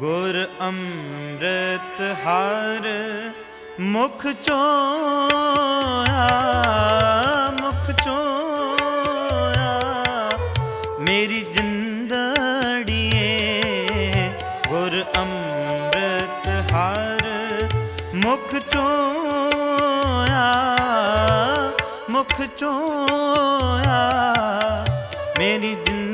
ਗੁਰ ਅੰਮ੍ਰਿਤ ਹਰ ਮੁਖ ਚੋਇਆ ਮੁਖ ਚੋਇਆ। ਮੇਰੀ ਜਿੰਦੜੀਏ, ਗੁਰ ਅੰਮ੍ਰਿਤ ਹਰ ਮੁਖ ਚੋਇਆ ਮੁਖ ਚੋਇਆ। ਮੇਰੀ ਜਿੰਦ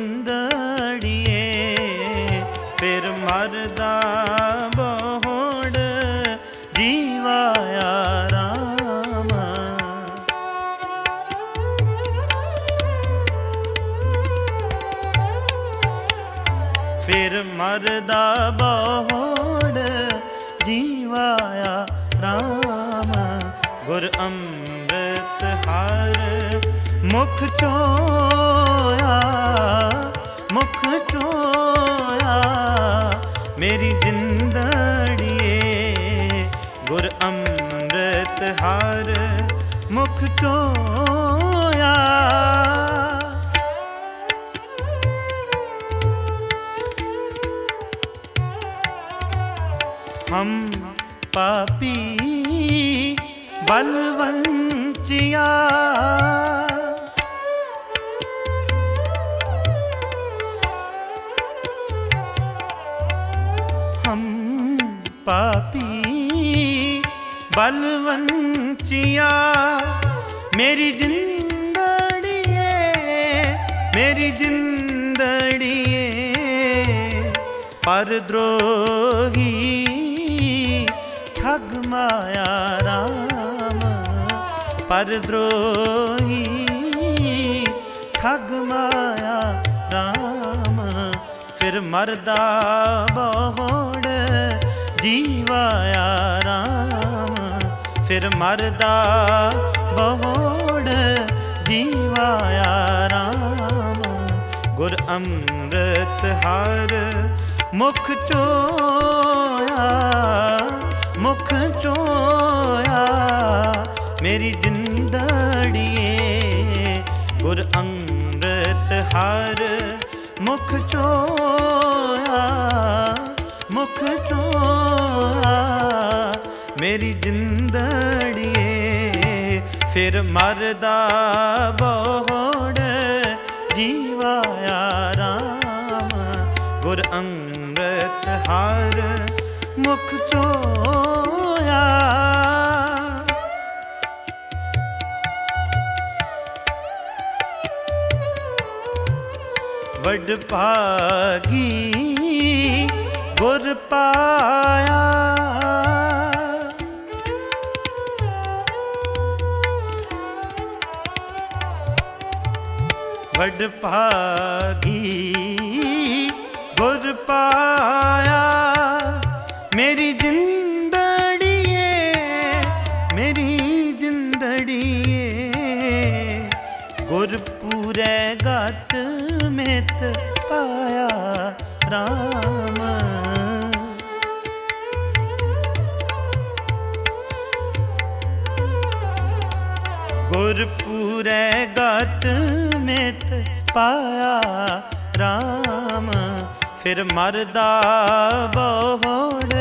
ਮਰਦਾ ਬੋੜ ਜੀਵਾਇਆ ਰਾਮ ਗੁਰ ਅੰਮ੍ਰਿਤ ਹਰ ਮੁਖ ਚੋਇਆ ਮੁਖ ਚੋਇਆ ਮੇਰੀ ਜਿੰਦੜੀਏ ਗੁਰ ਅੰਮ੍ਰਿਤ ਹਰ ਮੁਖ ਚੋਇਆ ਹਮ ਪਾਪੀ ਬਲਵੰਚਿਆ ਹਮ ਪਾਪੀ ਬਲਵੰਚਿਆ ਮੇਰੀ ਜਿੰਦੜੀਏ ਮੇਰੀ ਜਿੰਦੜੀਏ ਪਰ ਦਰੋਹੀ ਠਗ ਮਾਇਆ ਰਾਮ। ਪਰ ਦਰੋਹੀ ਮਾਇਆ ਰਾਮ। ਫਿਰ ਮਰਦਾ ਬੋੜ ਜੀਵਾਇਆ ਰਾਮ। ਫਿਰ ਮਰਦਾ ਬੋੜ ਜੀਵਾਇਆ ਰਾਮ। ਗੁਰ ਅੰਮ੍ਰਿਤ ਹਰ ਮੁਖ ਚੋਇਆ ਮੁਖ ਚੋਇਆ ਮੇਰੀ ਜਿੰਦੜੀਏ, ਗੁਰ ਅੰਮ੍ਰਿਤ ਹਰ ਮੁਖ ਚੋਇਆ ਮੁਖ ਚੋਇਆ ਮੇਰੀ ਜਿੰਦੜੀਏ, ਫਿਰ ਮਰਦਾ ਬੋੜ ਜੀਵਾ ਰਾਮ, ਗੁਰ ਅੰਮ੍ਰਿਤ ਹਰ ਮੁਖ ਚੋਇਆ ਵਡ ਭਾਗੀ ਗੁਰ ਪਾਇਆ। ਵਡ ਭਾਗੀ ਗੁਰ ਪਾਇਆ। ਮੇਰੀ ਜਿੰਦੜੀਏ ਮੇਰੀ ਜਿੰਦੜੀਏ ਗੁਰਪੂਰੈ ਗਤ ਮਿਤ ਪਾਇਆ ਰਾਮ। ਗੁਰਪੂਰੈ ਗਤ ਮਿਤ ਪਾਇਆ ਰਾਮ। ਫਿਰ ਮਰਦਾ ਬੋੜ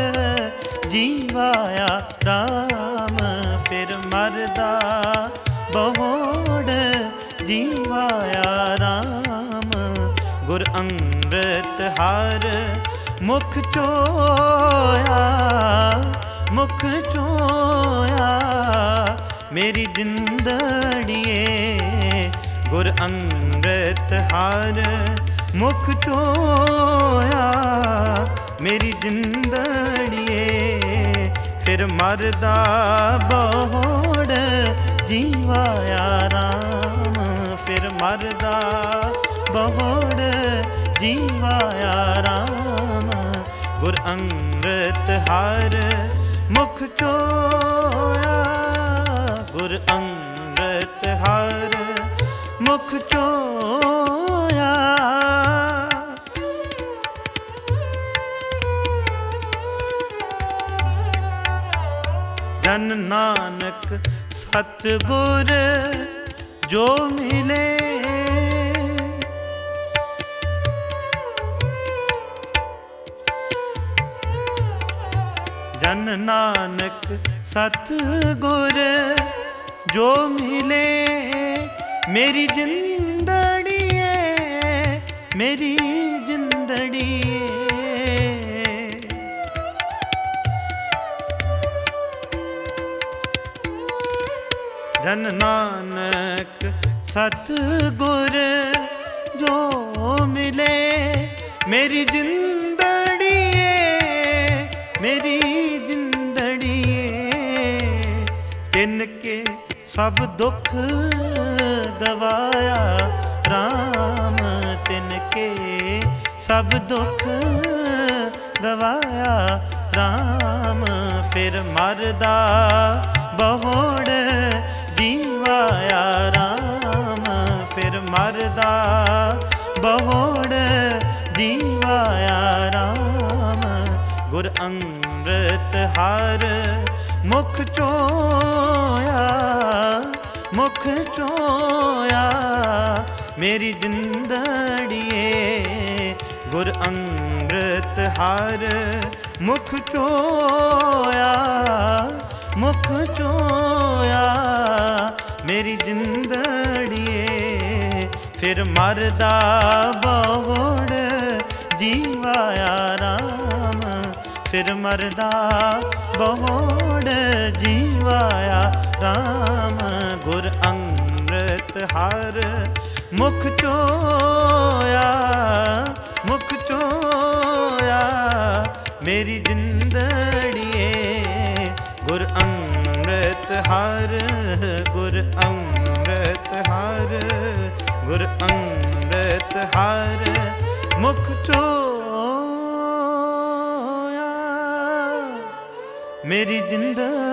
ਜੀਵਾਇਆ ਰਾਮ। ਫਿਰ ਮਰਦਾ ਬੋੜ ਜੀਵਾਇਆ ਰਾਮ। ਗੁਰ ਅੰਮ੍ਰਿਤ ਹਰ ਮੁਖ ਚੋਇਆ ਮੁਖ ਚੋਇਆ। ਮੇਰੀ ਜਿੰਦੜੀਏ, ਗੁਰ ਅੰਮ੍ਰਿਤ ਹਰ ਮੁਖ ਚੋਇਆ। ਮੇਰੀ ਜਿੰਦੜੀਏ, ਫਿਰ ਮਰਦਾ ਬੋੜ ਜੀਵਾ ਰਾਮ। ਫਿਰ ਮਰਦਾ ਬੋੜ ਜੀਵਾਇਆ ਰਾਮ ਗੁਰ ਅੰਮ੍ਰਿਤ ਹਰ ਮੁਖ ਚੋਇਆ। ਗੁਰ ਅੰਮ੍ਰਿਤ ਹਰ ਮੁਖ ਚੋਇਆ। ਜਨ ਨਾਨਕ ਸਤਿਗੁਰ ਜੋ ਮਿਲੇ ਜਨ ਨਾਨਕ ਸਤ ਗੁਰ ਜੋ ਮਿਲੇ, ਮੇਰੀ ਜਿੰਦੜੀ ਮੇਰੀ ਜਿੰਦੜੀ ਏ ਜਨ ਨਾਨਕ ਸਤ ਗੁਰ ਜੋ ਮਿਲੇ, ਮੇਰੀ ਜਿੰਦ ਤਿੰਨ ਕੇ ਸਭ ਦੁੱਖ ਗਵਾਇਆ RAM ਤਿਨ ਕੇ ਸਭ ਦੁੱਖ ਗਵਾਇਆ RAM ਫਿਰ ਮਰਦਾ ਬਹੋੜ ਜੀਵਾਇਆ RAM ਫਿਰ ਮਰਦਾ ਬਹੋੜ ਜੀਵਾਇਆ RAM ਗੁਰ ਅੰਮ੍ਰਿਤ ਹਰ ਮੁਖ ਚੋਇਆ ਮੁਖ ਚੋਇਆ, ਮੇਰੀ ਜਿੰਦੜੀਏ, ਗੁਰ ਅੰਮ੍ਰਿਤ ਹਰ ਮੁਖ ਚੋਇਆ ਮੁਖ ਚੋਇਆ, ਮੇਰੀ ਜਿੰਦੜੀਏ, ਫਿਰ ਮਰਦਾ ਬੋੜ ਜੀਵਾਇਆ ਰਾਮ, ਫਿਰ ਮਰਦਾ ਬੋੜ ਜੀਵਾਇਆ ਰਾਮ ਗੁਰ ਅੰਮ੍ਰਿਤ ਹਰ ਮੁਖ ਚੋਇਆ ਮੁਖ ਚੋਇਆ ਮੇਰੀ ਜਿੰਦੜੀਏ ਗੁਰ ਅੰਮ੍ਰਿਤ ਹਰ ਗੁਰ ਅੰਮ੍ਰਿਤ ਹਰ ਗੁਰ ਅੰਮ੍ਰਿਤ ਹਰ ਮੁਖ ਚੋਇਆ ਮੇਰੀ ਜਿੰਦੜੀਏ